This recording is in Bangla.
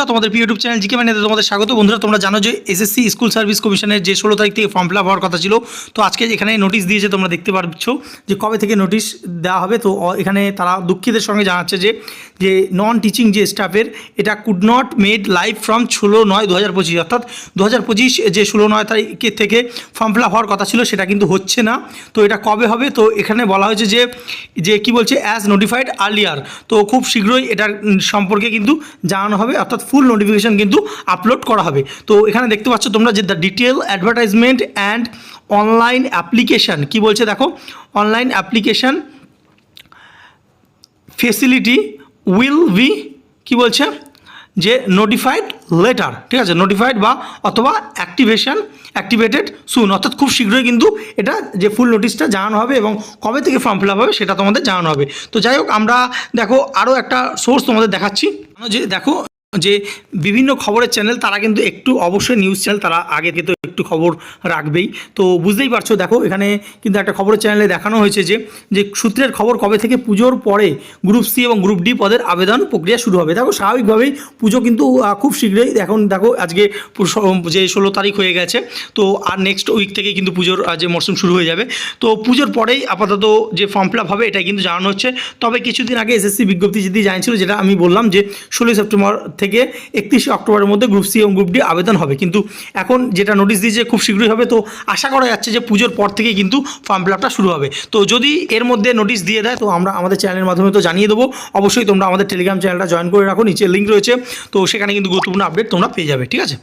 বন্ধুরা, তোমাদের ইউটিউব চ্যানেল জিকে মানিতে তোমাদের স্বাগত। বন্ধুরা, তোমরা জানো যে এসএসসি স্কুল সার্ভিস কমিশনের যে ষোলো তারিখ থেকে ফর্ম ফিল হওয়ার কথা ছিল, তো আজকে এখানে নোটিশ দিয়েছে তোমরা দেখতে পাচ্ছ যে কবে থেকে নোটিশ দেওয়া হবে। তো এখানে তারা দুঃখিতের সঙ্গে জানাচ্ছে যে যে নন টিচিং যে স্টাফের এটা could not made live from ষোলো নয়, দু হাজার পঁচিশ। অর্থাৎ দু হাজার পঁচিশ যে ষোলো নয় তারিখের থেকে ফর্ম ফিল হওয়ার কথা ছিল, সেটা কিন্তু হচ্ছে না। তো, এটা কবে হবে? তো, এখানে বলা হয়েছে যে যে কি বলছে অ্যাজ নোটিফাইড আর্লিয়ার তো, খুব শীঘ্রই এটার সম্পর্কে কিন্তু জানানো হবে। অর্থাৎ ফুল নোটিফিকেশন কিন্তু আপলোড করা হবে। তো এখানে দেখতে পাচ্ছ তোমরা যে the detail advertisement and online application কি বলছে দেখো? Online application facility will be কি বলছে? যে নোটিফাইড লেটার ঠিক আছে? নোটিফাইড বা অথবা অ্যাক্টিভেশন অ্যাক্টিভেটেড সুন অর্থাৎ খুব শীঘ্রই কিন্তু এটা যে ফুল নোটিশটা জানানো হবে এবং কবে থেকে ফর্ম ফিল হবে সেটা তোমাদের জানানো হবে। তো যাই হোক, আমরা দেখো আরও একটা সোর্স তোমাদের দেখাচ্ছি। যে দেখো যে বিভিন্ন খবরের চ্যানেল তারা কিন্তু একটু অবশ্যই নিউজ চ্যানেল তারা আগে কিন্তু একটু খবর রাখবেই। তো বুঝতেই পারছ, দেখো এখানে কিন্তু একটা খবরের চ্যানেলে দেখানো হয়েছে যে যে সূত্রের খবর কবে থেকে পুজোর পরে গ্রুপ সি এবং গ্রুপ ডি পদের আবেদন প্রক্রিয়া শুরু হবে। দেখো স্বাভাবিকভাবেই পুজো কিন্তু খুব শীঘ্রই এখন দেখো আজকে যে ষোলো তারিখ হয়ে গেছে। তো আর নেক্সট উইক থেকে কিন্তু পুজোর যে মরশুম শুরু হয়ে যাবে। তো পুজোর পরেই আপাতত যে ফর্ম ফিল হবে এটাই কিন্তু জানানো হচ্ছে। তবে কিছুদিন আগে এসএসসি বিজ্ঞপ্তি যদি জানিয়েছিল, যেটা আমি বললাম যে, ষোলোই সেপ্টেম্বর থেকে একত্রিশে অক্টোবরের মধ্যে গ্রুপ সি এবং গ্রুপ ডি আবেদন হবে। কিন্তু এখন যেটা নোটিশ দিয়েছে খুব শীঘ্রই হবে, তো আশা করা যাচ্ছে যে পুজোর পর থেকে কিন্তু ফর্ম ফিল শুরু হবে। তো যদি এর মধ্যে নোটিশ দিয়ে দেয়, তো আমরা আমাদের চ্যানেলের মাধ্যমে তো জানিয়ে দেবো। অবশ্যই তোমরা আমাদের টেলিগ্রাম চ্যানেলটা জয়েন করে রাখো, নিচে লিঙ্ক রয়েছে। তো সেখানে কিন্তু গুরুত্বপূর্ণ আপডেট তোমরা পেয়ে যাবে, ঠিক আছে?